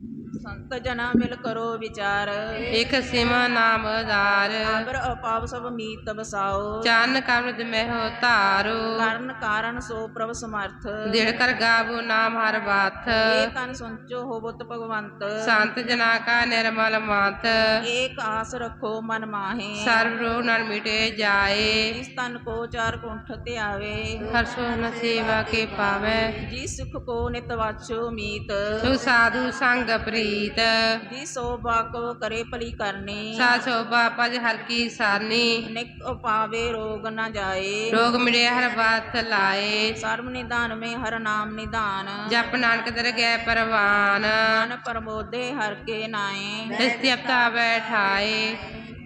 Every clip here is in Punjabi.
Thank you. ਸੰਤ ਜਨਾ ਮਿਲ ਕਰੋ ਵਿਚਾਰ। ਇਕ ਸਿਮ ਨਾਮ ਆਧਾਰ ਅਬਰ ਅਪਾਵ ਸਭ ਮੀਤ ਬਸਾਓ ਚਰਨ ਕਮਲ ਮਹਿ ਧਾਰੋ। ਕਰਨ ਕਾਰਨ ਸੋ ਪ੍ਰਭ ਸਮਰਥ। ਦਿਲ ਕਰ ਗਾਵੋ ਨਾਮ ਹਰ ਬਾਥ ਏ ਤਨ ਸੰਚੋ ਹੋਵਤ ਭਗਵੰਤ। ਸੰਤ ਜਨਾ ਕਾ ਨਿਰਮਲ ਮਤ। ਏਕ ਆਸ ਰੱਖੋ ਮਨ ਮਾਹੇ। ਸਰਬ ਰੋਗ ਨਾਲ ਮਿਟੇ ਜਾਏ। ਇਸ ਤਨ ਕੋ ਚਾਰ ਕੁੰਠ ਤੇ ਆਵੇ ਹਰ ਸੋ ਨ ਸੇਵਾ ਕੇ ਪਾਵੇ। ਜੀ ਸੁਖ ਕੋ ਨਿਤ ਵਾਚੋ ਮੀਤ। ਸੁ ਸਾਧੂ ਸੰਗ ਪ੍ਰੀਤ। ਜੀ ਸੋਭਾ ਕੋ ਕਰੇ ਭਲੀ ਕਰਨੀ। ਸਾ ਸੋਭਾ ਪਜ ਹਰ ਕੀ ਸਾਰਨੀ। ਨਿਕ ਉਪਾਵੇ ਰੋਗ ਨ ਜਾਏ। ਰੋਗ ਮਿਟੇ ਹਰ ਬਾਤ ਲਾਏ। ਸਰਬ ਨਿਦਾਨ ਮੇ ਹਰ ਨਾਮ ਨਿਦਾਨ ਜਪ ਨਾਨਕ ਦਰਗਹਿ ਪਰਵਾਨ। ਮਨ ਪਰਮੋਦੇ ਹਰ ਕੇ ਨਾਏ। ਇਸਤੀ ਅਪਤਾ ਬੈਠਾਏ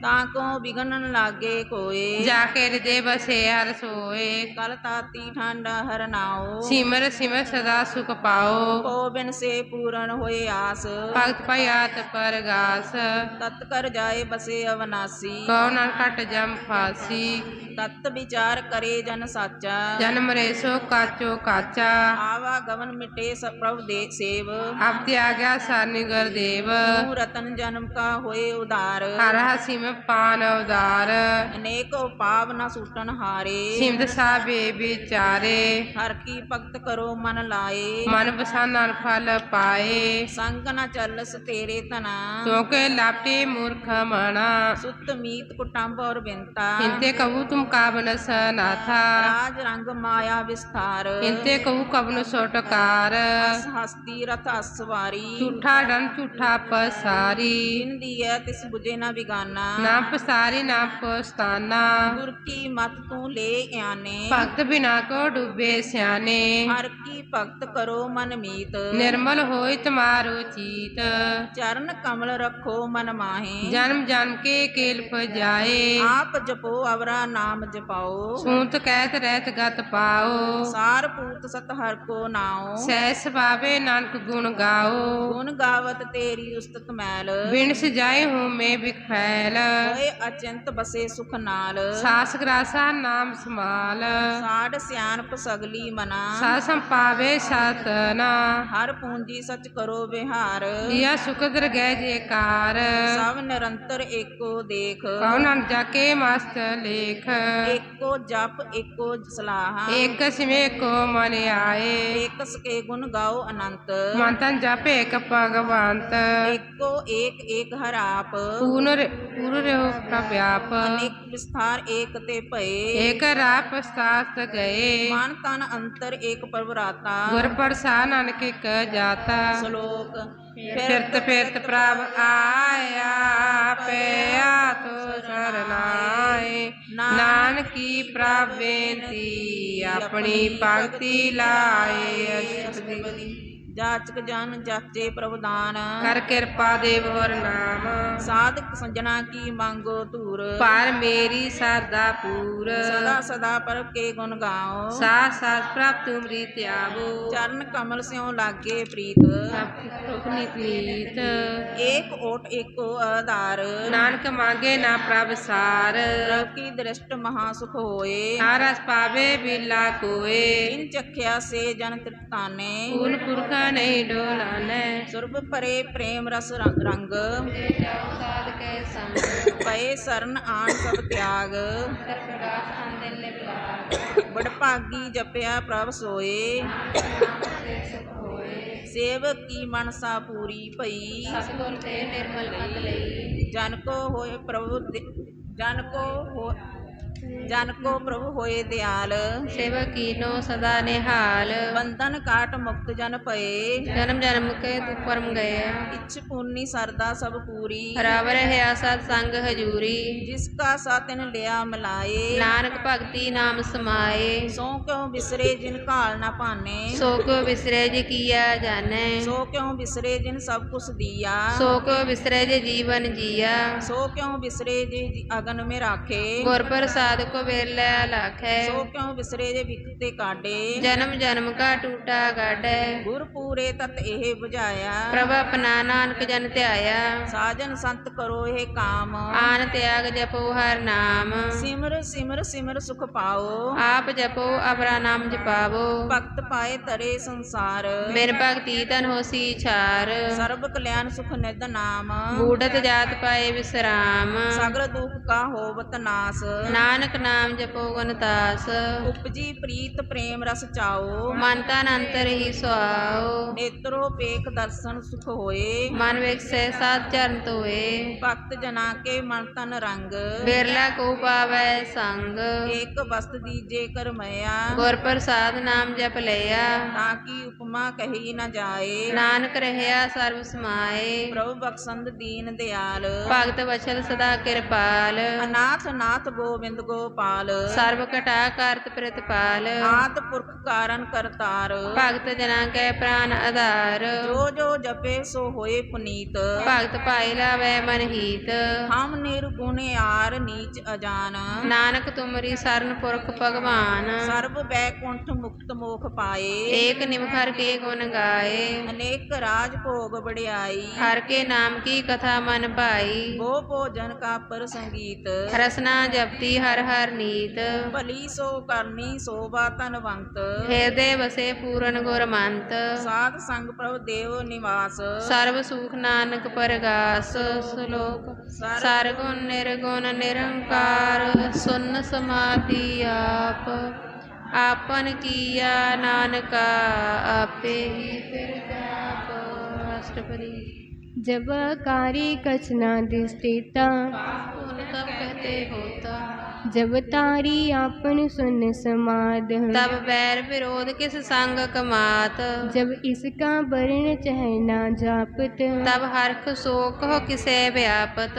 ਤਾਂ ਕੋ ਵਿਗਨ ਨ ਲਾਗੇ ਕੋਏ। ਜਾ ਕੇ ਹਿਰਦੇ ਬਸੇ ਹਰ ਸੋਏ। ਕਲ ਤਾਤੀ ਠੰਡਾ ਹਰ ਨਾਓ। ਸਿਮਰ ਸਿਮਰ ਸਦਾ ਸੁਖ ਪਾਓ। ਕੋ ਬਿਨ ਸੇ ਪੂਰਨ ਹੋਏ ਆਸ। ਭਗਤ ਭਇਆਤ ਪਰਗਾਸ। ਤਤ ਕਰ ਜਾਏ ਬਸੇ ਅਵਨਾਸੀ। ਕਉ ਨਾਲ ਕਟ ਜਮ ਫਾਸੀ। ਤਤ ਵਿਚਾਰ ਕਰੇ ਜਨ ਸਾਚਾ। ਜਨਮ ਰੇ ਸੋ ਕਾਚੋ ਕਾਚਾ। ਆਵਾ ਗਵਨ ਮਿਟੇ ਸਭ ਪ੍ਰਭ ਦੇ ਸੇਵ। ਅਬ ਤੇ ਆ ਗਿਆ ਸਾਨੀ ਗੁਰਦੇਵ ਤੂੰ ਰਤਨ ਜਨਮ ਕਾ ਹੋਏ ਉਦਾਰ ਹਰ ਹਸੀ ਮੈਂ ਪਾਨ ਅਵਦਾਰ ਅਨੇਕ ਪਾਵ ਨ ਸੂਟਨ ਹਾਰੇ। ਸਿਮਤ ਸਾਬੇ ਵਿਚਾਰੇ। ਹਰ ਕੀ ਭਗਤ ਕਰੋ ਮਨ ਲਾਏ। ਮਨ ਬਸਾਨਨ ਫਲ ਪਾਏ। ਸੰਗ ਨ ਚੱਲਸ ਤੇਰੇ ਤਨਾ ਕਿਉਂਕਿ ਲਾਪੇ ਮੂਰਖ ਮਣਾ। ਸੁਤ ਮੀਤ ਕੁਟੰਬ ਔਰ ਬਿੰਤਾ। ਇੰਤੇ ਕਹੂ ਤੁਮ ਕਾਬਨ ਸਨਾਥਾ। ਰਾਜ ਰੰਗ ਮਾਇਆ ਵਿਸਥਾਰ। ਇੰਤੇ ਕਹੂ ਕਬਨ ਸੋਟਕਾਰ ਹਸ ਹਸਤੀ ਰਥ ਅਸਵਾਰੀ ਝੂਠਾ ਡਨ ਝੂਠਾ ਪਸਾਰੀ। ਜਿਨ ਦੀਐ ਤਿਸ 부ਜੇ ਨ ਵਿਗਾਨਾ ਨਾ ਪਸਾਰੀ ਨਾ ਪਸਤਾਨਾ। ਗੁਰ ਕੀ ਮਤ ਤੂੰ ਲੈ ਆਨੇ? ਭਗਤ ਬਿਨਾ ਕੋ ਡੂਬੇ ਸਿਆਣੇ। ਹਰ ਕੀ ਭਗਤ ਕਰੋ ਮਨ ਮੀਤ। ਨਿਰਮਲ ਹੋਇ ਤੁਮਾਰੋ ਚੀਤ। ਚਰਨ ਕਮਲ ਰੱਖੋ ਮਨ ਮਾਹੇ। ਜਨਮ ਜਨਮ ਕੇ ਕੇਲਪ ਜਾਏ ਆਪ ਜਪੋ ਅਵਰਾ ਨਾਮ ਜਪਾਓ। ਸੂਤ ਕਹਿਤ ਰਹਿਤ ਗਤ ਪਾਓ। ਸਾਰ ਪੂਤ ਸਤ ਹਰ ਕੋ ਨਾਉ ਸਹਿ ਸਵਾਵੇ ਨਾਨਕ ਗੁਣ ਗਾਓ। ਗੁਣ ਗਾਵਤ ਤੇਰੀ ਉਸਤਤ ਮੈਲ। ਬਿਨ ਸਜਾਏ ਹੂੰ ਮੈਂ ਬਿਖੈਲ ਹੋਏ ਅਚੰਤ ਬਸੇ ਸੁਖ ਨਾਲ। ਸਾਸ ਗਰਾਸਾ ਨਾਮ ਸਮਾਲ। ਸਾਡ ਸਿਆਣਪ ਸਗਲੀ ਮਨਾ। ਸਾ ਸੰਪਾਵੇ ਸਤਨਾ ਹਰ ਪੂੰਜੀ ਸਚ ਕਰੋ ਵਿਹਾਰ। ਲਿਆ ਸੁਖ ਦਰਗਹਿ ਜੇਕਾਰ। ਸਭ ਨਿਰੰਤਰ ਏਕੋ ਦੇਖ। ਕਉ ਨਾਨਕ ਜਾ ਕੇ ਮਸਤ ਲੇਖ। ਏਕੋ ਜਪ ਏਕੋ ਸਲਾਹ। ਏਕ ਸਿਮੇ ਕੋ ਮਨ ਆਏ। ਏਕ ਸਕੇ ਗੁਣ ਗਾਓ ਅਨੰਤ। ਮਨ ਤਨ ਜਪੇ ਏਕ ਭਗਵੰਤ ਏਕੋ ਏਕ ਏਕ ਹਰ ਆਪ। ਪੂਰਨ ਪੂਰ ਰਹੋ ਪ੍ਰਭ ਆਪ। ਅਨੇਕ ਵਿਸਥਾਰ ਏਕ ਤੇ ਭਏ। ਏਕ ਰਾਹ ਪਸਤਾਸਤ ਗਏ। ਮਨ ਤਨ ਅੰਤਰ ਏਕ ਪਰਵਰਾਤਾ। ਗੁਰ ਪ੍ਰਸਾਦ ਨਾਨਕ ਇਕ ਜਾਤਾ। ਸ਼ਲੋਕ ਫਿਰਤ ਫਿਰਤ ਪ੍ਰਭ ਆਇਆ ਪਿਆ ਤੋ ਸਰਨਾਏ। ਨਾਨਕੀ ਪ੍ਰਭ ਬੇਨਤੀ ਆਪਣੀ ਭਗਤੀ ਲਾਏ ਅਸ਼ਟਪਦੀ। ਜਾਚਕ ਜਨ ਜਾਚੇ ਪ੍ਰਭਦਾਨ ਕਰ ਕਿਰਪਾ ਦੇਵ ਹਰ ਨਾਮ। ਸਾਧਕ ਸੰਜਣਾ ਕੀ ਮੰਗੋ ਧੂਰ। ਪਰ ਮੇਰੀ ਸਰਦਾ ਪੂਰ। ਸਦਾ ਸਦਾ ਪਰ ਕੇ ਗੁਣ ਗਾਓ। ਸਾਥ ਸਾਥ ਪ੍ਰਭ ਤੁਮਰੀ ਤਿਆਵੋ ਚਰਨ ਕਮਲ ਸਿਉ ਲਾਗੇ ਪ੍ਰੀਤ। ਸੁਖ ਨੀਤ ਨੀਤ ਏਕ ਓਟ ਏਕੋ ਆਧਾਰ। ਨਾਨਕ ਮੰਗੇ ਨਾ ਪ੍ਰਭ ਸਾਰ। ਪ੍ਰਭ ਕੀ ਦ੍ਰਿਸ਼ਟ ਮਹਾ ਸੁਖ ਹੋਏ। ਹਰਸ ਪਾਵੇ ਬਿਲਾ ਕੋਏ। ਇਨ ਚਖਿਆ ਸੇ ਜਨ ਤ੍ਰਿਪਤਾਨੇ। ਪੂਨ ਪੁਰਖਾ ਨਹੀਂ ਡੋਲਾਨੈ ਸੁਰਭ ਪਰੇ ਪ੍ਰੇਮ ਰਸ ਰੰਗ। ਪਏ ਸਰਨ ਆਣ ਸਭ ਤਿਆਗ। ਬੜ ਭਾਗੀ ਜਪਿਆ ਪ੍ਰਭ ਸੋਏ। ਸੇਵਕ ਕੀ ਮਨਸਾ ਪੂਰੀ ਭਈ। ਸਤਗੁਰ ਤੇ ਨਿਰਮਲ ਮਤ ਲਈ। ਜਨ ਕੋ ਹੋਏ ਪ੍ਰਭੂ ਜਨ ਕੋ ਹੋ ਜਨ ਕੋ ਪ੍ਰਭੂ ਹੋਏ ਦਿਆਲ। ਸੇਵਾ ਕੀਨੋ ਸਦਾ ਨਿਹਾਲ। ਬੰਧਨ ਕਾਟ ਮੁਕਤ ਜਨ ਪਏ ਜਨਮ ਜਨਮ ਕੇ ਦੁਖ ਪਰਮ ਗਏ। ਇਛ ਪੂਰਨੀ ਸਰਦਾ ਸਭ ਪੂਰੀ। ਹਰਾਵਰ ਹੈ ਸਤ ਸੰਗ ਹਜੂਰੀ। ਜਿਸ ਕਾ ਸਾਤਨ ਲਿਆ ਮਲਾਏ। ਨਾਨਕ ਭਗਤੀ ਨਾਮ ਸਮਾਏ। ਸੋ ਕਿਉ ਬਿਸਰੇ ਜਿਨ ਕਾਲ ਨਾ ਭਾਨੇ। ਸੋ ਕੋ ਵਿਸਰੇ ਜੀ ਕੀਆ ਜਾਣੈ। ਸੋ ਕਿਉ ਬਿਸਰੇ ਜਿਨ ਸਭ ਕੁਛ ਦੀਆ। ਸੋ ਕੋ ਵਿਸਰੇ ਜੇ ਜੀਵਨ ਜੀਆ। ਸੋ ਕਿਉ ਬਿਸਰੇ ਜੇ ਜੀ ਅਗਨ ਮੇ ਰਾਖੇ। ਗੁਰ ਪ੍ਰਸਾਦ ਕੋ ਵੇਲੇ ਲਾਖੈ। ਸੋ ਕਿਉ ਵਿਸਰੇ ਜੇ ਵਿਖ ਤੇ ਕਾਡੇ ਜਨਮ ਜਨਮ ਕਾ ਟੂਟਾ ਗਾਡੈ ਗੁਰ ਪੂਰੇ ਤਤ ਇਹ 부ਝਾਇਆ ਪ੍ਰਭ ਆਪਣਾ ਨਾਨਕ ਜਨ ਧਿਆਇਆ। ਸਾਜਨ ਸੰਤ ਕਰੋ ਇਹ ਕਾਮ। ਆਨ ਤਿਆਗ ਜਪੋ ਹਰ ਨਾਮ। ਸਿਮਰ ਸਿਮਰ ਸਿਮਰ ਸੁਖ ਪਾਓ। ਆਪ ਜਪੋ ਅਪਰਾ ਨਾਮ ਜਪਾਵੋ। ਭਗਤ ਪਾਏ ਤਰੇ ਸੰਸਾਰ। ਬਿਨ ਭਗਤੀ ਤਨ ਹੋਸੀ ਛਾਰ। ਸਰਬ ਕਲਿਆਣ ਸੁਖ ਨਿਧ ਨਾਮ। ਬੂੜਤ ਜਾਤ ਪਾਏ ਵਿਸਰਾਮ। ਸਗਲ ਦੁਖ ਕਾ ਹੋਵਤ ਨਾਸ। ਨਾਨਕ ਨਾਮ ਜਪੋ ਗਨਤਾਸ ਉਪਜੀ ਪ੍ਰੀਤ ਪ੍ਰੇਮ ਰਸ ਚਾਓ। ਮਨ ਤਨ ਅੰਤਰ ਹੀ ਸੁਆਓ ਨੇਤਰੋ ਪੇਖ ਦਰਸ਼ਨ ਸੁਖ ਹੋਏ। ਮਨ ਵਿਕਸੈ ਸਾਧ ਚਰਨ ਤੋਏ ਭਗਤ ਜਨਾ ਕੇ ਮਨ ਤਨ ਰੰਗ। ਬਿਰਲਾ ਕੋ ਪਾਵੈ ਸੰਗ। ਏਕ ਬਸਤ ਦੀਜੇ ਕਰਮਇਆ ਗੁਰ ਪ੍ਰਸਾਦ ਨਾਮ ਜਪ ਲਿਆ। ਤਾਂ ਕੀ ਉਪਮਾ ਕਹੀ ਨਾ ਜਾਏ। ਨਾਨਕ ਰਹਿਆ ਸਰਬ ਸਮਾਏ। ਪ੍ਰਭੂ ਬਖਸ਼ੰਦ ਦੀਨ ਦਿਆਲ। ਭਗਤ ਵਛਲ ਸਦਾ ਕਿਰਪਾਲ। ਅਨਾਥ ਨਾਥ ਗੋਬਿੰਦ ਗੋਪਾਲ। ਸਰਬ ਕਟਾ ਕਰਤ ਪ੍ਰਤਪਾਲ। ਆਦ ਪੁਰਖ ਕਾਰਨ ਕਰਤਾਰ। ਭਗਤ ਜਨਾ ਕੈ ਪ੍ਰਾਨ ਆਧਾਰ। ਜੋ ਜੋ ਜਪੇ ਸੋ ਹੋਏ ਪੁਨੀਤ। ਭਗਤ ਭਾਈ ਲਾਵੈ ਮਨ ਹੀਤ। ਹਮ ਨਿਰਗੁਣ ਆਰ ਨੀਚ ਅਜਾਨ। ਨਾਨਕ ਤੁਮਰੀ ਸਰਨ ਪੁਰਖ ਭਗਵਾਨ। ਸਰਬ ਬੈਕੁੰਠ ਮੁਕਤ ਮੋਖ ਪਾਏ। ਏਕ ਨਿਮਖਰ ਕੇ ਗੁਣ ਗਾਏ। ਅਨੇਕ ਰਾਜ ਭੋਗ ਬੜਿਆਈ ਹਰ ਕੇ ਨਾਮ ਕੀ ਕਥਾ ਮਨ ਭਾਈ। ਗੋ ਭੋਜਨ ਕਾ ਪਰ ਸੰਗੀਤ। ਰਸਨਾ ਜਪਤੀ ਹਰ ਹਰ ਨੀਤ ਭਲੀ ਸੋ ਕਰਨੀ ਸੋਭਾ ਧਨਵੰਤ ਹਿਰਦੇ ਵਸੇ ਪੂਰਨ ਗੁਰ ਮੰਤ ਸਾਧ ਸੰਗ ਪ੍ਰਭ ਦੇਵ ਨਿਵਾਸ ਸਰਬ ਸੁਖ ਨਾਨਕ ਪਰਗਾਸ ਸ਼ਲੋਕ ਸਰਗੁਣ ਨਿਰਗੁਣ ਨਿਰੰਕਾਰ ਸੁਨ ਸਮਾਧੀ ਆਪ ਆਪਨ ਕੀਆ ਨਾਨਕਾ ਆਪੇ ਹੀ ਫਿਰ ਜਾਪ ਅਸ਼ਟਪਦੀ जब कारी कचना दृष्टिता पुन तब कहते होता जब तारी आपन सुन समाध तब बैर विरोध किस संग कमात जब इसका वर्ण चहना जापत तब हर्ष शोक हो किसे व्यापत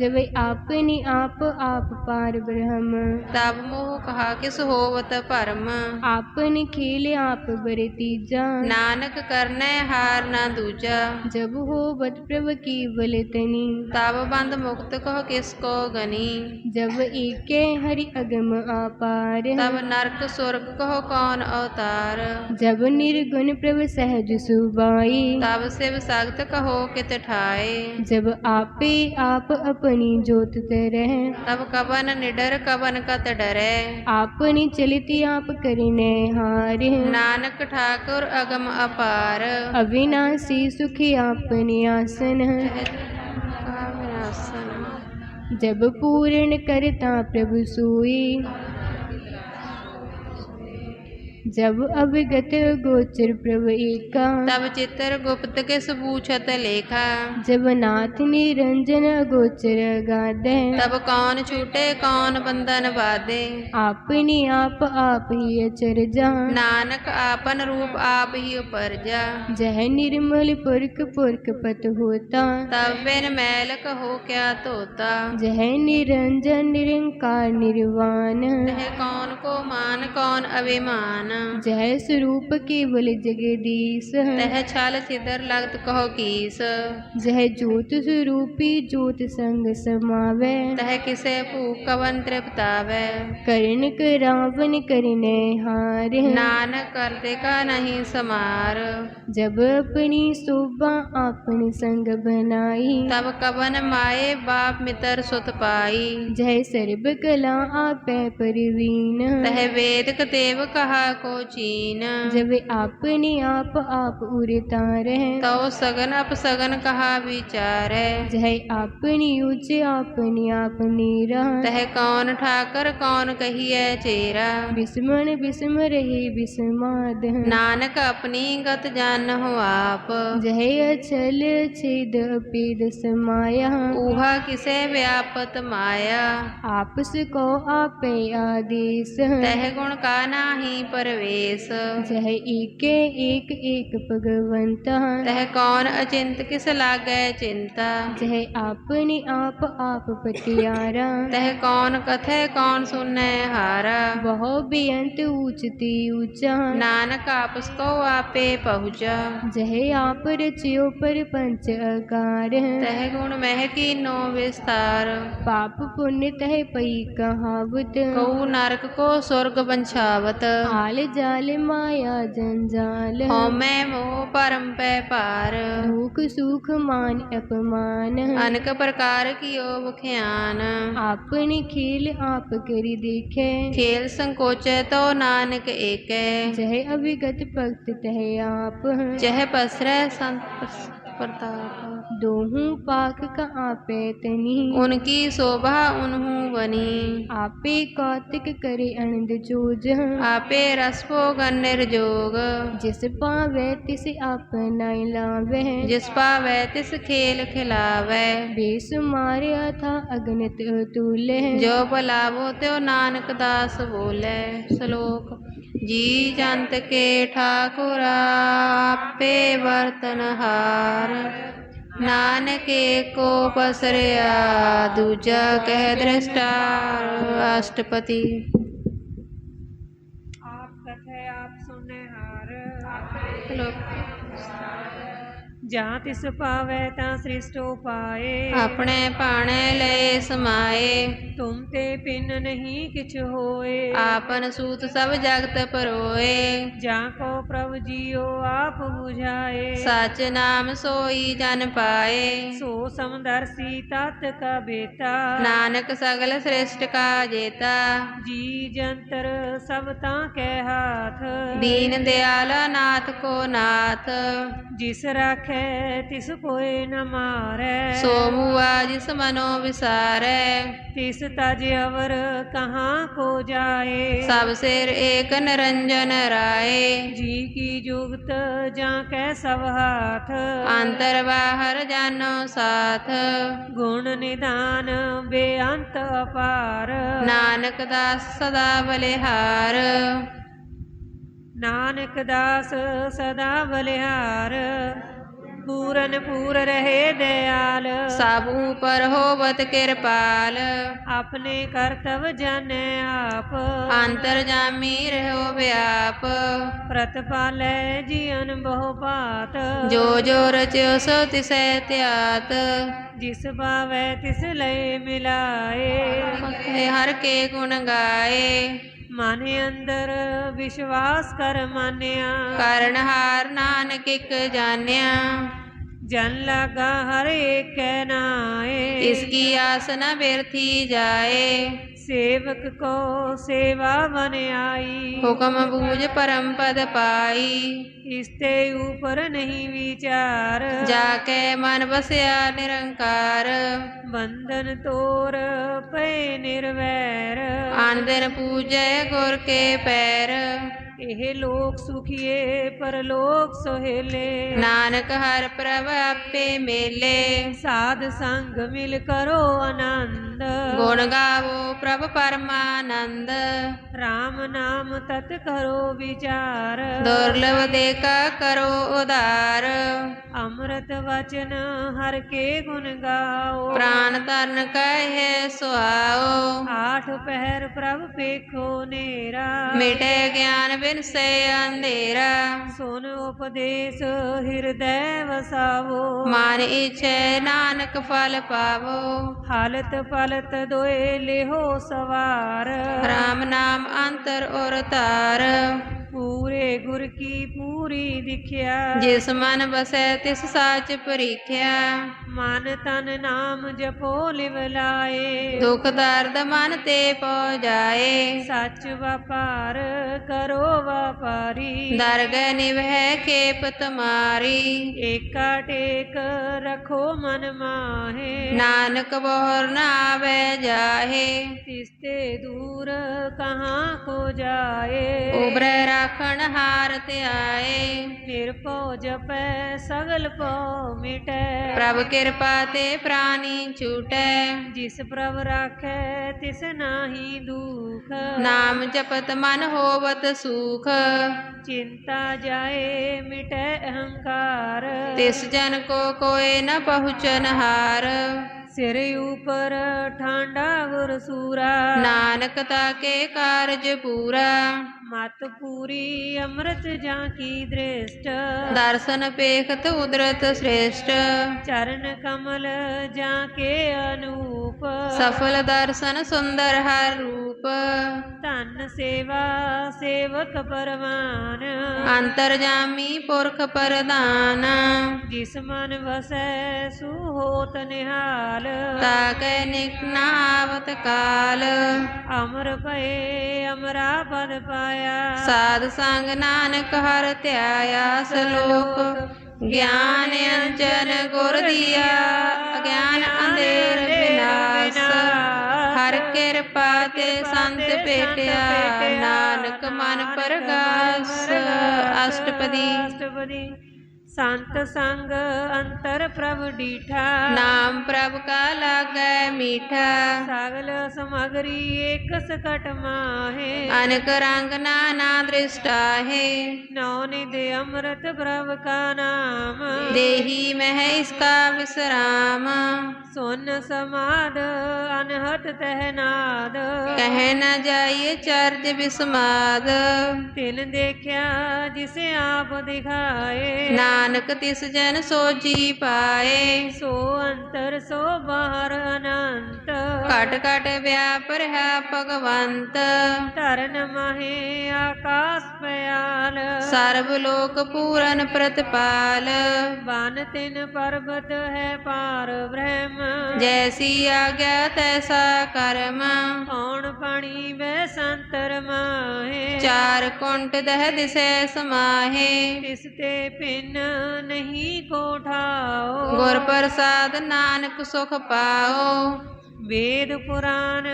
जब आपने आप आप पार ब्रह्म तब मोह कहा किस होवत परम आपन खेल आप बर तीजा नानक करने हार ना दूजा जब हो बत प्रभ की बल तनी तब बंद मुक्त कहो किसको गनी जब एके हरि अगम आपार तब नरक स्वर्ग कहो कौन अवतार? जब निर्गुण प्रभ सहज सुबाई। तब शिव सख्त कहो कित ठाए जब आपे आप अपनी जोत तरह। तब कवन निडर कवन कत डरे? आपने चलित आप करने हार नानक ठाकुर अगम अपार। अविनाशी सुखी आपने आसन। आसन जब पूर्ण करता प्रभु सोई जब अवगत गोचर प्रभु एका। तब चित्र गुप्त किस पूछत लेखा। जब नाथ निरंजन गोचर गादे तब कौन छूटे कौन बंधन बाधे। आपने आप आप ही अचर जा। नानक आपन रूप आप ही उपरजा जह निर्मल पुरख पुरख पत होता। तब बिन मैल कहो क्या तोता। जह निरंजन निरंकार निर्वाण। कौन को मान कौन अभिमान। ਜਹ ਸਰੂਪ ਕੇਵਲ ਜਗਦੀਸ਼। ਤਹ ਛਲ ਸਿਦਰ ਲਗਤ ਕਹੋ ਕੀਸ। ਜਹ ਜੋਤ ਸਰੂਪੀ ਜੋਤ ਸੰਗ ਸਮਾਵੇ। ਤਹ ਕਿਸੇ ਭੂਖ ਕਵਨ ਤ੍ਰਿਪਤਾਵੇ। ਕਰਨ ਕਰਾਵਨ ਕਰਨੇ ਹਾਰ। ਨਾਨਕ ਕਰਦੇ ਕਾ ਨਹੀਂ ਸਮਾਰ। ਜਬ ਆਪਣੀ ਸੋਭਾ ਆਪਣ ਸੰਗ ਬਨਾਈ ਤਬ ਕਵਨ ਮਾਏ ਬਾਪ ਮਿੱਤਰ ਸੁਤ ਪਾਈ। ਜਹ ਸਰਬ ਕਲਾ ਆਪੇ ਪਰਵੀਨ। ਤਹ ਵੇਦਕ ਦੇਵ ਕਹਾ को चीन जब आपने आप आप उरतार तो सगन अप सगन कहा विचार। जह अपनी उच्च आपने आप नीरा। तह कौन ठाकर कौन कहिए चेरा। विस्मरण विस्म रहे विस्माद नानक अपनी गत जान हो आप। जह अचल छिद अपेद समाया। ऊहा किसे व्यापत माया। आपस को आपे आदेश। तह गुण का नाही पर ਵੇਸ ਜਹ ਏਕੇ ਏਕ ਏਕ ਭਗਵੰਤਾ। ਤਹ ਕੌਣ ਅਚਿੰਤ ਕਿਸ ਲਾਗੈ ਚਿੰਤਾ? ਜਹ ਆਪਨੇ ਆਪ ਆਪ ਪਟਿਆਰਾ। ਤਹ ਕੌਣ ਕਥੈ ਕੌਣ ਸੁਨੈ ਹਾਰਾ? ਬਹੁ ਬੇਅੰਤ ਊਚਤੀ ਊਚਾ। ਨਾਨਕ ਆਪਸ ਕੋ ਆਪੇ ਪਹੁੰਚਾ। ਜਹ ਆਪ ਰਚਿਓ ਪਰ ਪੰਚ ਅਕਾਰ। ਤਹ ਗੁਣ ਮਹਿ ਕੀਨੋ ਵਿਸਤਾਰ। ਪਾਪ ਪੁੰਨ ਤਹ ਪਈ ਕਹਾਵਤ। ਕਉ ਨਰਕ ਕੋ ਸੁਰਗ ਬੰਛਾਵਤ ਹਾਲ ਜਾਲ ਮਾਇਆ ਜੰਜਾਲ ਹਉਮੈ ਮੋਹ ਪਰਮ ਪੈ ਪਾਰ ਦੁਖ ਸੁਖ ਮਾਨ ਅਪਮਾਨ ਅਨਕ ਪ੍ਰਕਾਰ ਕੀਓ ਬਖਿਆਨ ਆਪਣੀ ਖੇਲ ਆਪ ਕਰੀ ਦੇਖੇ ਖੇਲ ਸੰਕੋਚੈ ਤੋ ਨਾਨਕ ਏਕੈ ਜਹ ਅਵਿਗਤ ਭਗਤ ਤਹ ਆਪ ਚਹ ਪਸਰੈ ਸੰਤ ਦੋਹੂ ਪਾਕ ਕ ਆਪੇ ਤਨੀ। ਉਨਕੀ ਸ਼ੋਭਾ ਉਨਹੂ ਬਨੀ ਆਪੇ ਕੌਤਿਕ ਕਰੇ ਆਪੇ ਰਸ ਭੋਗਨ ਨਿਰਜੋਗ ਜਿਸ ਪਾਵੇ ਤਿਸ ਆਪਨਾ ਲਾਵੇ। ਜਿਸ ਪਾਵੈ ਤਿਸ ਖੇਲ ਖਿਲਾਵੈ। ਮਾਰਿਆ ਥਾ ਅਗਨਿਤ ਤੁਲੇ ਜੋ ਭਲਾਵੋ ਤਿਉ ਨਾਨਕ ਦਾਸ ਬੋਲੇ। ਸ਼ਲੋਕ ਜੀ ਜੰਤ ਕੇ ਠਾਕੁਰ ਆਪੇ ਵਰਤਨ ਹਾਰ। ਨਾਨਕੇ ਕੋ ਪਸਰਿਆ ਦੂਜਾ ਕਹਿ ਦ੍ਰਿਸ਼ਟਾਰ ਅਸ਼ਟਪਤੀ ਆਪ ਕਥੈ ਆਪ ਸੁਨੇ ਹਾਰ ਸ਼ਲੋਕ ਜਾਂ ਤਿਸ ਪਾਵੈ ਤਾਂ ਸ੍ਰਿਸ਼ਟੋ ਪਾਏ। ਆਪਣੇ ਭਾਣੇ ਲਏ ਸਮਾਏ। ਤੁਮ ਤੇ ਪਿੰਨ ਨਹੀਂ ਕਿਛ ਹੋਏ। ਆਪਨ ਸੂਤ ਸਭ ਜਗਤ ਪਰੋਏ। ਜਾਂ ਕੋ ਪ੍ਰਭ ਜੀਓ ਆਪ 부ਝਾਏ ਸਚ ਨਾਮ ਸੋਈ ਜਨ ਪਾਏ। ਸੋ ਸਮਦਰਸੀ ਤਤ ਕਾ ਬੇਟਾ। ਨਾਨਕ ਸਗਲ ਸ੍ਰਿਸ਼ਟ ਕਾ ਜੇਤਾ। ਜੀ ਜੰਤਰ ਸਭ ਤਾਂ ਕੈ ਹਾਥ। ਦੀਨ ਦਿਆਲ ਨਾਥ ਕੋ ਨਾਥ। ਜਿਸ ਰਾਖੈ ਤਿਸ ਕੋਇ ਨ ਮਾਰੈ। ਸੋ ਮੂਆ ਜਿਸ ਮਨੋ ਵਿਸਾਰੈ। ਤਿਸ ਤਜ ਅਵਰ ਕਹਾਂ ਕੋ ਜਾਏ। ਸਭ ਸਿਰ ਏਕ ਨਿਰੰਜਨ ਰਾਏ। ਜੀ ਕੀ ਜੁਗਤ ਜਾਂ ਕੈ ਸਭ ਹਾਥ। ਅੰਤਰ ਬਾਹਰ ਜਾਨੋ ਸਾਥ। ਗੁਣ ਨਿਦਾਨ ਬੇਅੰਤ ਅਪਾਰ। ਨਾਨਕ ਦਾਸ ਸਦਾ ਬਲਿਹਾਰ। ਨਾਨਕ ਦਾਸ ਸਦਾ ਬਲਿਹਾਰ। ਪੂਰਨ ਪੂਰ ਰਹੇ ਦਿਆਲ। ਸਭ ਉਪਰ ਹੋਵਤ ਕਿਰਪਾਲ। ਆਪਣੇ ਕਰਤਵ ਜਾਣੈ ਆਪ। ਅੰਤਰ ਜਾਮੀ ਰਹੋ ਵਿਆਪ। ਪ੍ਰਤਪਾਲੈ ਜੀਵਨ ਬਹੁ ਬਾਤ ਜੋ ਜੋ ਰਚਿਓ ਸੋ ਤਿਸੈ ਧਿਆਤ ਜਿਸ ਭਾਵੈ ਤਿਸ ਲਈ ਮਿਲਾਏ। ਹਰ ਕੇ ਗੁਣ ਗਾਏ। ਮਨ ਅੰਦਰ ਵਿਸ਼ਵਾਸ ਕਰ ਮਾਨਿਆ। ਕਰਨ ਹਾਰ ਨਾਨਕ ਇਕ ਜਾਣਿਆ। ਜਨ ਲਗਾ ਹਰ ਏਕੈ ਨਾਏ। ਇਸ ਕੀ ਆਸ ਨ ਬਿਰਥੀ ਜਾਏ। ਸੇਵਕ ਕੋ ਸੇਵਾ ਬਨ ਆਈ। ਹੁਕਮ ਬੂਝ ਪਰਮ ਪਦ ਪਾਈ। ਇਸ ਤੇ ਉਪਰ ਨਹੀਂ ਵਿਚਾਰ। ਜਾ ਕੇ ਮਨ ਬਸਿਆ ਨਿਰੰਕਾਰ। ਬੰਧਨ ਤੋਰ ਪਏ ਨਿਰਵੈਰ। ਆਨ ਦਿਨ ਪੂਜੈ ਗੁਰ ਕੇ ਪੈਰ। ਇਹ ਲੋਕ ਸੁਖੀਏ ਪਰਲੋਕ ਸੋਹੇਲੇ। ਨਾਨਕ ਹਰ ਪ੍ਰਭ ਆਪੇ ਮੇਲੇ। ਸਾਧ ਸੰਗ ਮਿਲ ਕਰੋ ਆਨੰਦ। ਗੁਣ ਗਾਵੋ ਪ੍ਰਭ ਪਰਮਾਨੰਦ। RAM ਨਾਮ ਤਤ ਕਰੋ ਵਿਚਾਰ। ਦੁਰਲਭ ਦੇਖਾ ਕਰੋ ਉਦਾਰ ਅੰਮ੍ਰਿਤ ਵਚਨ ਹਰ ਕੇ ਗੁਣ ਗਾਓ। ਪ੍ਰਾਨ ਤਰਨ ਕਹੇ ਸੁਆਓ ਆਠ ਪਹਿਰ ਪ੍ਰਭ ਪੇਖੋ ਨੇਰਾ। ਮਿਟੇ ਗਿਆਨ ਬਿਨ ਸੇ ਅੰਧੇਰਾ ਸੁਨ ਉਪਦੇਸ਼ ਹਿਰਦੈ ਵਸਾਵੋ। ਮਨ ਇਛੈ ਨਾਨਕ ਫਲ ਪਾਵੋ। ਹਾਲਤ ਪਲਤ ਦੋਏ ਲਿਹੋ ਸਵਾਰ। ਰਾਮ ਨਾਮ ਅੰਤਰ ਔਰ ਤਾਰ। ਪੂਰੇ ਗੁਰ ਕੀ ਪੂਰੀ ਦਿਖਿਆ। ਜਿਸ ਮਨ ਬਸੈ ਤਿਸ ਸਾਚ ਪਰੀਖਿਆ ਮਨ ਤਨ ਨਾਮ ਜਪੋ ਲਿਵ ਲਾਏ। ਦੁਖ ਦਰਦ ਮਨ ਤੇ ਪਹੁ ਜਾਏ। ਸੱਚ ਵਪਾਰ ਕਰੋ ਵਪਾਰੀ। ਦਰਗਹਿ ਨਿਵਹਿ ਖੇਪ ਤੁਮਾਰੀ। ਏਕਾ ਟੇਕ ਰਖੋ ਮਨ ਮਾਹੇ। ਨਾਨਕ ਬੋਹਰ ਨਾ ਆਵੇ ਜਾਹੇ। ਤਿਸਤੇ ਦੂਰ ਕਹਾਂ ਕੋ ਜਾਏ। ਉਬਰੈ ਰਾਖਣ ਹਾਰ ਧਿਆਏ ਨਿਰਭਉ ਜਪੈ ਸਗਲ ਭਉ ਮਿਟੈ। ਪ੍ਰਭ ਕਿਰਪਾ ਤੇ ਪ੍ਰਾਨੀ ਛੂਟੈ। ਜਿਸ ਪ੍ਰਭ ਰਾਖੈ ਤਿਸ ਨਾਹੀ ਦੁਖ। ਨਾਮ ਜਪਤ ਮਨ ਹੋਵਤ ਸੁਖ। ਚਿੰਤਾ ਜਾਏ ਮਿਟੈ ਅਹੰਕਾਰ। ਤਿਸ ਜਨ ਕੋ ਕੋਏ ਨ ਪਹੁੰਚਨ ਹਾਰ। ਸਿਰ ਉਪਰ ਠਾਂਡਾ ਗੁਰ ਸੂਰਾ। ਨਾਨਕ ਤਾਕੇ ਕਾਰਜ ਪੂਰਾ। ਮਤ ਪੂਰੀ ਅੰਮ੍ਰਿਤ ਜਾਂ ਕੀ ਦ੍ਰਿਸ਼ਟ। ਦਰਸ਼ਨ ਪੇਖਤ ਉਦਰਤ ਸ੍ਰੇਸ਼ਟ। ਚਰਨ ਕਮਲ ਜਾਂ ਕੇ ਅਨੂਪ। ਸਫਲ ਦਰਸ਼ਨ ਸੁੰਦਰ ਹਰ ਰੂਪ। ਧਨ ਸੇਵਾ ਸੇਵਕ ਪਰਵਾਨ। ਅੰਤਰਜਾਮੀ ਪੁਰਖ ਪ੍ਰਧਾਨ। ਜਿਸ ਮਨ ਵਸੈ ਸੂ ਹੋਤ ਨਿਹਾਲ। ਤਾਕੈ ਨਿਕ ਨ ਆਵਤ ਕਾਲ। ਅਮਰ ਭਏ ਅਮਰਾ ਪਦ ਪਾਇਆ। ਸਾਧ ਸੰਗ ਨਾਨਕ ਹਰ ਧਿਆਇਆ ਸਲੋਕ ਗਿਆਨ ਅੰਜਨ ਗੁਰ ਦੀਆ ਅਗਿਆਨ ਅੰਧੇਰ ਵਿਨਾਸ਼। ਹਰ ਕਿਰਪਾ ਤੇ ਸੰਤ ਭੇਟਿਆ ਨਾਨਕ ਮਨ ਪਰਗਾਸ। ਅਸ਼ਟਪਦੀ। ਅਸ਼ਟਪਦੀ। ਸੰਤ ਸੰਗ ਅੰਤਰ ਪ੍ਰਭ ਡੀਠਾ। ਨਾਮ ਪ੍ਰਭ ਕਾ ਲਾਗੈ ਮੀਠਾ। ਸਗਲ ਸਮਗਰੀ ਏਕ ਸਕਟ ਮਾਹੇ। ਅਨਕ ਰੰਗ ਨਾਨਾ ਦ੍ਰਿਸ਼ਟਾ ਹੈ ਨੌ ਨਿਧ ਅੰਮ੍ਰਿਤ ਪ੍ਰਭ ਕਾ ਨਾਮ। ਦੇਹੀ ਮਹਿ ਇਸਕਾ ਵਿਸਰਾਮ। ਸੁਨ ਸਮਾਦ ਅਨਹਤ ਤਹਿ ਨਾਦ। ਕਹਿ ਨ ਜਾਈਏ ਚਰਜ ਬਿਸਮਾਦ। ਤਿਨ ਦੇਖਿਆ ਜਿਸ ਆਪ ਦਿਖਾਏ। ਨਾਨਕ ਤਿਸ ਜਨ ਸੋਜੀ ਪਾਏ। ਸੋ ਅੰਤਰ ਸੋ ਬਾਹਰ ਅਨੰਤ। ਘਟ ਘਟ ਵਿਆਪਰ ਹੈ ਭਗਵੰਤ। ਧਰਨ ਮਹੇ ਆਕਾਸ ਪਿਆਲ। ਸਰਬ ਲੋਕ ਪੂਰਨ ਪ੍ਰਤਪਾਲ। ਬਨ ਤਿਨ ਪਰਬਤ ਹੈ ਪਾਰ ਬ੍ਰਹਮ। ਜੈਸੀ ਆਗਿਆ ਤੈਸਾ ਕਰਮ ਕੌਣ ਪਾਣੀ ਬੈ ਸੰਤਰ ਮਾਹੇ ਚਾਰ ਕੁੰਟ ਦਹ ਦਿਸੈ ਸਮਾਹੇ ਤਿਸ ਤੇ ਪਿੰਨ ਨਹੀਂ ਕੋ ਠਾਓ ਗੁਰ ਪ੍ਰਸਾਦ ਨਾਨਕ ਸੁਖ ਪਾਓ ਵੇਦ ਪੁਰਾਨ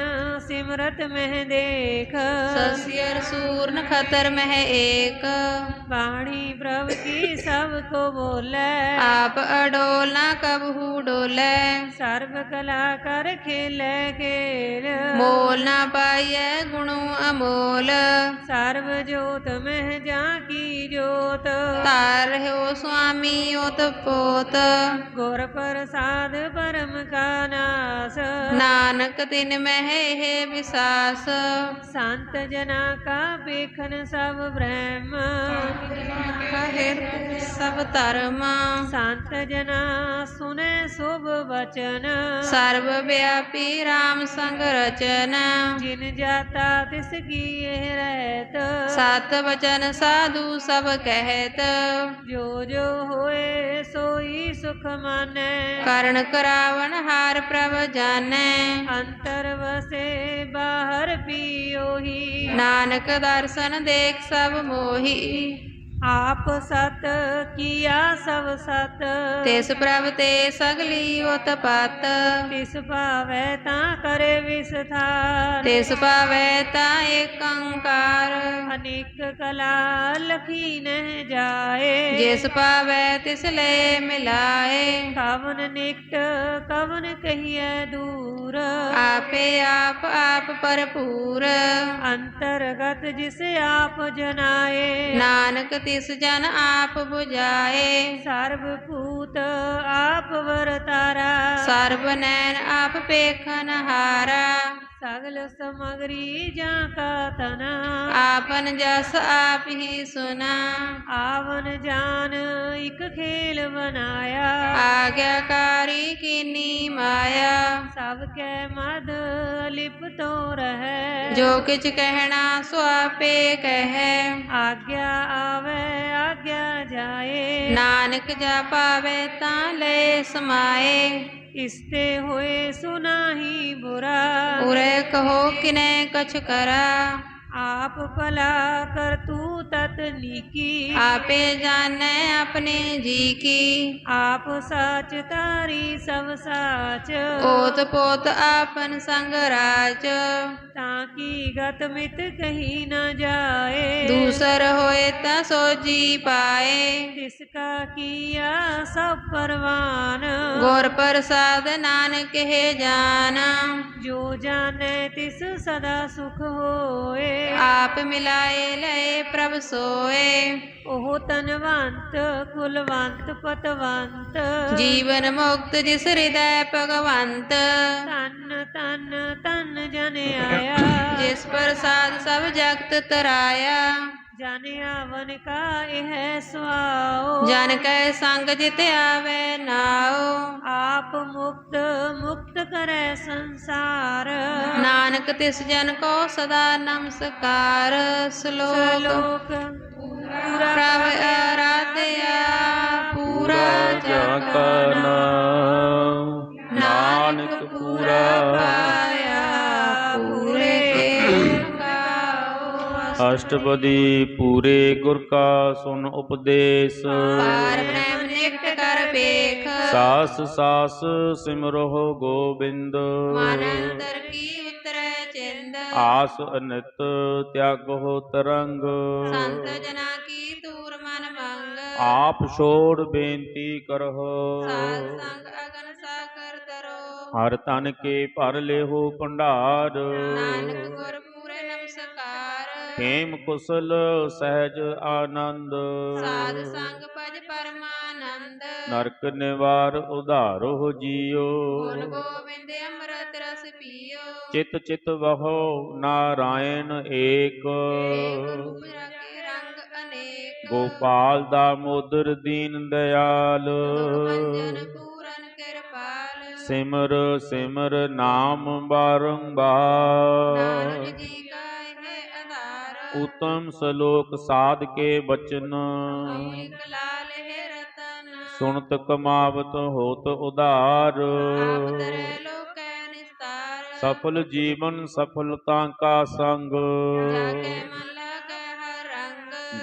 ਸਿਮਰਤ ਮਹਿ ਦੇਖ ਸਸਿਅਰ ਸੂਰਨ ਖਤਰ ਮਹਿ ਏਕ ਬਾਣੀ ਪ੍ਰਭ ਕੀ ਸਭ ਕੋ ਬੋਲੇ ਆਪ ਅਡੋਲ ਨਾ ਕਬਹੂ ਡੋਲੇ ਸਰਬ ਕਲਾ ਕਰ ਖੇਲੇ ਖੇਲ ਮੋਲ ਨਾ ਪਾਈਐ ਗੁਣੂ ਅਮੋਲ ਸਰਬ ਜੋਤ ਮਹਿ ਜਾਂ ਕੀ ਜੋਤ ਤਾਰ ਰਹਿਓ ਸੁਆਮੀ ਓਤ ਪੋਤ ਗੁਰ ਪ੍ਰਸਾਦ ਪਰਮ ਕਾ ਨਾਸ ਨਾਨਕ ਤਿਨ ਮਹਿ ਇਹ ਵਿਸਾਸ। ਸੰਤ ਜਨਾ ਕਾ ਵੇਖਨ ਸਭ ਬ੍ਰਹਮ। ਕਹਿ ਸਭ ਧਰਮ। ਸੰਤ ਜਨਾ ਸੁਨੇ ਸੁਭ ਬਚਨ ਸਰਬ ਵਿਆਪੀ RAM ਸੰਗ ਰਚਨ। ਜਿਨ ਜਾਤਾ ਤਿਸ ਕੀ ਇਹ ਰਹਿਤ। ਸਤ ਵਚਨ ਸਾਧੂ ਸਭ ਕਹਿਤ। ਜੋ ਜੋ ਹੋਏ ਸੋਈ ਸੁਖ ਮਾਨੈ। ਕਰਨ ਕਰਾਵਨ ਹਾਰ ਪ੍ਰਭ ਜਾਣੈ ਅੰਤਰ ਵਸੇ ਬਾਹਰ ਪੀਓਹੀ। ਨਾਨਕ ਦਰਸ਼ਨ ਦੇਖ ਸਭ ਮੋਹੀ। ਆਪ ਸਤ ਕੀਆ ਸਭ ਸਤ। ਤਿਸ ਪ੍ਰਭ ਤੇ ਸਗਲੀ ਉਤਪਤ ਤਿਸ ਭਾਵੈ ਤਾਂ ਕਰੇ ਵਿਸਥਾਰ। ਤਿਸ ਪਾਵੈ ਤਾਂ ਏਕੰਕਾਰ ਅਨੇਕ ਕਲਾ ਲਖੀ ਨਹਿ ਜਾਏ। ਜਿਸ ਪਾਵੈ ਤਿਸ ਲੈ ਮਿਲਾਏ। ਕਵਨ ਨਿਕਟ ਕਵਨ ਕਹੀਐ ਦੂਰ। ਆਪੇ ਆਪ ਆਪ ਭਰਪੂਰ। ਅੰਤਰਗਤ ਜਿਸ ਆਪ ਜਨਾਏ। ਨਾਨਕ ਤਿਸ ਜਨ ਆਪ 부ਝਾਏ ਸਰਬ ਭੂਤ ਆਪ ਵਰਤਾਰਾ। ਸਰਬ ਨੈਣ ਆਪ ਪੇਖਨ ਹਾਰਾ। ਸਗਲ ਸਮਗਰੀ ਜਾਂ ਕਾ ਤਨਾ। ਆਪਨ ਜਸ ਆਪ ਹੀ ਸੁਨਾ। ਆਵਨ ਜਾਨ ਇਕ ਖੇਲ ਬਨਾਇਆ ਆਗਿਆਕਾਰੀ ਕੀਨੀ ਮਾਇਆ। ਸਭ ਕੈ ਮਦ ਲਿਪਤੋ ਰਹੈ। ਜੋ ਕਿਛ ਕਹਿਣਾ ਸੋ ਆਪੇ ਕਹੈ। ਆਗਿਆ ਆਗਿਆ ਜਾਏ। ਨਾਨਕ ਜਾ ਪਾਵੇ ਤਾਂ ਲੈ ਸਮਾਏ। ਇਸਤੇ ਹੋਏ ਸੁਨਾਹੀ ਬੁਰਾ। ਉਰੇ ਕਹੋ ਕਿਨੇ ਕਛ ਕਰਾ। ਆਪ ਭਲਾ ਕਰ ਤੂ ਤਤ लीकी आपे जाने अपने जी की आप साच तारी सब साच ओत पोत आपन संग राज ताकि गत मित कहीं न जाए दूसर होए ता सो जी पाए जिसका किया सब परवान गौर प्रसाद नानक है जाना जो जाने तिस सदा सुख होए आप मिलाए लय प्रभ सो ਹੋਏ। ਉਹ ਤਨਵੰਤ ਕੁਲਵੰਤ ਪਤਵੰਤ। ਜੀਵਨ ਮੁਕਤ ਜਿਸ ਹਿਰਦੈ ਭਗਵੰਤ। ਤਨ ਤਨ ਤਨ ਜਨ ਆਇਆ। ਜਿਸ ਪ੍ਰਸਾਦ ਸਭ ਜਗਤ ਤਰਾਇਆ। ਜਨ ਆਵਨ ਕਾ ਇਹ ਸੁਆਓ। ਜਨ ਕੈ ਸੰਗ ਜਿਤ ਆਵੇ ਨਾਓ ਆਪ ਮੁਕਤ ਮੁਕਤ ਕਰੈ ਸੰਸਾਰ। ਨਾਨਕ ਤਿਸ ਜਨ ਕੋ ਸਦਾ ਨਮਸਕਾਰ। ਸ਼ਲੋਕ। ਕਾ ਨਾਮ। ਨਾਨਕ ਪੂਰਾ ਪਾਇਆ। ਪੂਰੇ ਗੁਰ ਕਾ ਅਸ਼ਟਪਦੀ ਪੂਰੇ ਗੁਰ ਕਾ ਸੁਨ ਉਪਦੇਸ਼। ਪਾਰ ਬ੍ਰਹਮ ਨਿਕਟ ਕਰ ਵੇਖ ਸਾਸ ਸਾਸ ਸਿਮਰੋ ਗੋਬਿੰਦ। ਮਨ ਅੰਦਰ ਕੀ ਉਤਰੈ ਚਿੰਦ। ਆਸ ਅਨਿਤ ਤਿਆਗੋ ਤਰੰਗ। ਸੰਤ ਜਨਾ ਆਪ ਛੋੜ ਬੇਨਤੀ ਕਰਹੁ। ਸਾਧ ਸੰਗ ਅਗਨ ਸਾਗਰ ਤਰੋ। ਹਰ ਤਨ ਕੇ ਭਰ ਲਿਓ ਭੰਡਾਰ। ਨਾਨਕ ਗੁਰ ਪੂਰੇ ਨਮਸਕਾਰ। ਖੇਮ ਕੁਸਲ ਸਹਿਜ ਆਨੰਦ। ਸਾਧ ਸੰਗ ਭਜ ਪਰਮਾਨੰਦ। ਨਰਕ ਨਿਵਾਰ ਉਧਾਰੋ ਜੀਓ। ਗੁਣ ਗੋਬਿੰਦ ਅੰਮ੍ਰਿਤ ਰਸ ਪੀਓ। ਚਿਤ ਚਿਤ ਵਹੋ ਨਾਰਾਇਣ ਏਕ। ਏ ਗੁਰੂ ਗੋਪਾਲ ਦਾ ਮੋਦਰ ਦੀਨ ਦਇਆਲ ਸਿਮਰ ਸਿਮਰ ਨਾਮ ਬਾਰੰਬਾਰ। ਉਤਮ ਸ਼ਲੋਕ ਸਾਧ ਕੇ ਬਚਨ। ਸੁਣਤ ਕਮਾਵਤ ਹੋਤ ਉਧਾਰ। ਸਫਲ ਜੀਵਨ ਸਫਲਤਾ ਕਾ ਸੰਗ।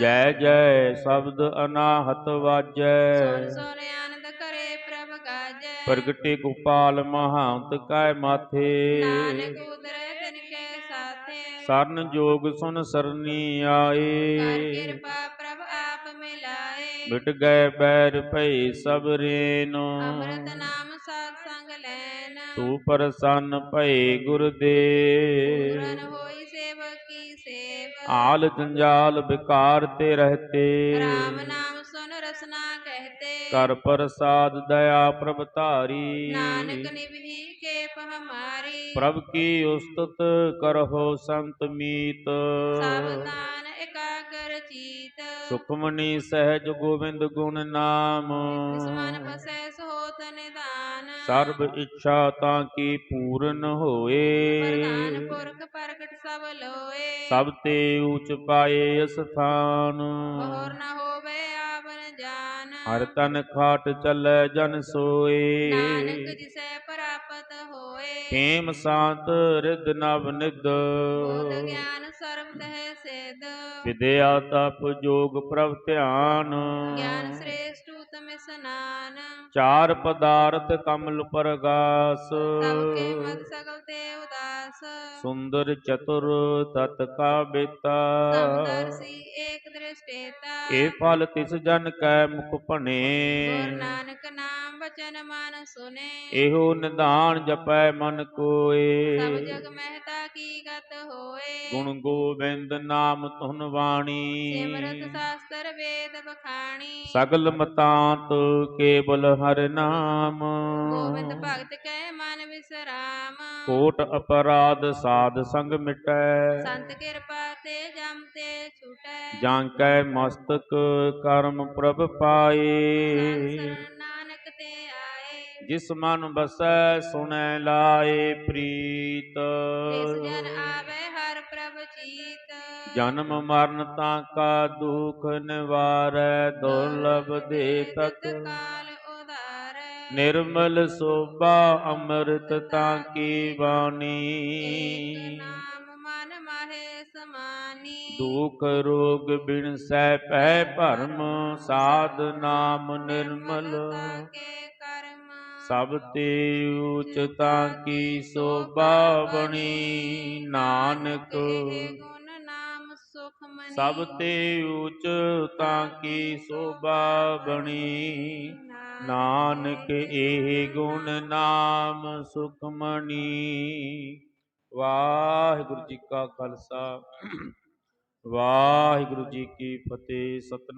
ਜੈ ਜੈ ਸ਼ਬਦ ਅਨਾਹਤ ਵਾਜੈ। ਸੋਰੇ ਆਨੰਦ ਕਰੇ ਪ੍ਰਭ ਗਾਜੈ। ਪ੍ਰਗਟੇ ਗੋਪਾਲ ਮਹਾਂਤ ਕੈ ਮਾਥੇ। ਨਾਨਕ ਉਦਰੇ ਤਿਨ ਕੇ ਸਾਥੇ। ਸਰਨ ਜੋਗ ਸੁਨ ਸਰਨੀ ਆਏ। ਕਰ ਗਏ ਬੈਰ ਭਈ ਸਭ ਰੇਨੋ। ਪ੍ਰਸੰਨ ਭਈ ਗੁਰਦੇ आल जंजाल बिकार ते रहते राम नाम सुन रसना कहते कर प्रसाद दया प्रभ तारी नानक निभि के हमारी प्रभ की उस्तुत करहो संत मीत सावधान एकाग्र चीत सुखमणि सहज गोविंद गुण नाम मन बसै सोत निदान सर्व इच्छा ता की पूर्ण होए पुरख ਸਭ ਲੋਏ। ਸਭ ਤੇ ਊਚ ਪਾਏ ਅਸਥਾਨ ਹੋਰ ਨਾ ਹੋਵੇ ਆਵਨ ਜਾਨ। ਹਰ ਤਨ ਖਾਟ ਚੱਲੇ ਜਨ ਸੋਏ। ਨਾਨਕ ਜਿਸੈ ਪ੍ਰਾਪਤ ਹੋਏ। ਖੇਮ ਸਾਤ ਰਿਦ ਨਵ ਨਿਦ ਬੋਧ ਗਿਆਨ ਸਰਬ ਤਹਿ ਸੇਦ ਵਿਦਿਆ ਤਪ ਜੋਗ ਪ੍ਰਭ ਧਿਆਨ। ਗਿਆਨ ਸ੍ਰੇਸ਼ਟ ਉਤਮ ਸਨਾ ਚਾਰ ਪਦਾਰਥ ਕਮਲ ਪਰਗਾਸ ਸਭ ਸੁੰਦਰ ਚਤੁਰ ਤਤ ਕਾ ਬੇਤਾ। ਸੁੰਦਰ ਇਹ ਫਲ ਤਿਸ ਜਨ ਕੈ ਮੁਖ ਭਣੇ। ਗੁਰੂ ਨਾਨਕ ਬਚਨ ਮਨ ਸੁਨੇ। ਇਹੋ ਨਿਦਾਨ ਜਪੈ ਮਨ ਕੋਏ। ਸਭ ਜਗ ਮਹਿਤਾ ਕੀ ਗਤ ਹੋਏ। ਗੁਣ ਗੋਬਿੰਦ ਨਾਮ ਧੁਨ ਵਾਣੀ ਸਿਮਰਤ ਸਾਸਤਰ ਵੇਦ ਬਖਾਣੀ ਸਗਲ ਮਤਾਂਤ ਕੇਵਲ ਹਰ ਨਾਮ। ਗੋਬਿੰਦ ਭਗਤ ਕਹਿ ਮਨ ਵਿਸਰਾਮ। ਕੋਟ ਅਪਰਾਧ ਸਾਧ ਸੰਗ ਮਿਟੈ। ਸੰਤ ਕਿਰਪਾ ਤੇ ਜਮ ਤੇ ਛੁਟੈ। ਜਾਂ ਕੈ ਮਸਤਕ ਕਰਮ ਪ੍ਰਭ ਪਾਏ। ਜਿਸ ਮਨ ਬਸੈ ਸੁਣੈ ਲਾਏ ਪ੍ਰੀਤ। ਤਿਸ ਜਨ ਆਵੇ ਹਰ ਪ੍ਰਭ ਜੀਤ ਜਨਮ ਮਰਨ ਤਾਂ ਕਾ ਦੁਖ ਨਿਵਾਰੈ ਦੁਰਲਭ ਦੇ ਤਤ। ਕਾਲ ਉਧਾਰੈ। ਨਿਰਮਲ ਸੋਭਾ ਅੰਮ੍ਰਿਤ ਤਾਂ ਕੀ ਬਾਣੀ। ਦੁਖ ਰੋਗ ਬਿਨ ਸਹਿ ਪੈ ਭਰਮ ਸਾਧ ਨਾਮ ਨਿਰਮਲ। ਤਾਕੇ ਸਭ ਤੇ ਉਚਤਾ ਕੀ ਸੋਭਾ ਬਣੀ? ਨਾਨਕ ਇਹ ਗੁਣ ਨਾਮ ਸੁਖ ਸਭ ਤੇ ਉਚਤਾ ਕੀ ਸੋਭਾ ਬਣੀ? ਨਾਨਕ, ਇਹ ਗੁਣ ਨਾਮ ਸੁਖਮਣੀ। ਵਾਹਿਗੁਰੂ ਜੀ ਕਾ ਖਾਲਸਾ। ਵਾਹਿਗੁਰੂ ਜੀ ਕੀ ਫਤਿਹ ਸਤਿ